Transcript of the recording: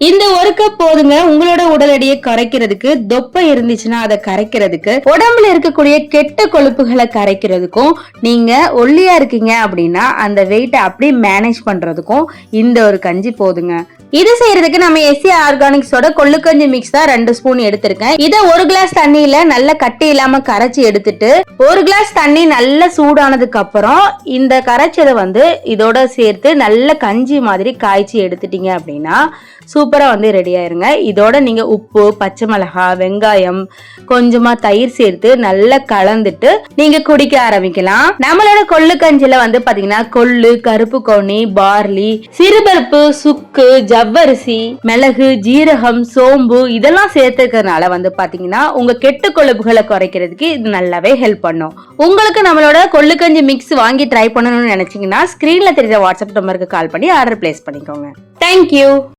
இந்த ஒரு கப் போதுங்க உங்களோட உடல் எடையை கரைக்கிறதுக்கு தொப்பை இருந்துச்சுன்னா அதை கரைக்கிறதுக்கு உடம்புல இருக்கக்கூடிய கெட்ட கொழுப்புகளை கரைக்கிறதுக்கும் நீங்க ஒல்லியா இருக்கீங்க அப்படின்னா அந்த வெயிட்டை அப்படியே மேனேஜ் பண்றதுக்கும் இந்த ஒரு கஞ்சி போதுங்க. இது செய்யறதுக்கு நம்ம எஸ்சி ஆர்கானிக்ஸோட கொள்ளுக்கஞ்சி மிக்ஸ் தான் ரெண்டு ஸ்பூன் எடுத்திருக்கேன். இதை ஒரு கிளாஸ் தண்ணியில நல்லா கட்டி இல்லாம கரைச்சி எடுத்துட்டு ஒரு கிளாஸ் தண்ணி நல்லா சூடானதுக்கு அப்புறம் இந்த கரைச்சதை வந்து இதோட சேர்த்து நல்ல கஞ்சி மாதிரி காய்ச்சி எடுத்துட்டீங்க அப்படின்னா சூப்பரா சூப்பராக வந்து ரெடி ஆயிருங்க. இதோட நீங்கள் உப்பு பச்சை மிளகாய் வெங்காயம் கொஞ்சமாக தயிர் சேர்த்து நல்லா கலந்துட்டு நீங்கள் குடிக்க ஆரம்பிக்கலாம். நம்மளோட கொள்ளு கஞ்சியில் வந்து பார்த்தீங்கன்னா கொள்ளு கருப்பு கோணி பார்லி சிறுபருப்பு சுக்கு ஜவ்வரிசி மிளகு ஜீரகம் சோம்பு இதெல்லாம் சேர்த்துக்கிறதுனால வந்து பார்த்தீங்கன்னா உங்கள் கெட்ட கொழுப்புகளை குறைக்கிறதுக்கு இது நல்லாவே ஹெல்ப் பண்ணும். உங்களுக்கு நம்மளோட கொள்ளுக்கஞ்சி மிக்ஸ் வாங்கி ட்ரை பண்ணணும்னு நினச்சிங்கன்னா ஸ்க்ரீனில் தெரிஞ்ச வாட்ஸ்அப் நம்பருக்கு கால் பண்ணி ஆர்டர் பிளேஸ் பண்ணிக்கோங்க. தேங்க்யூ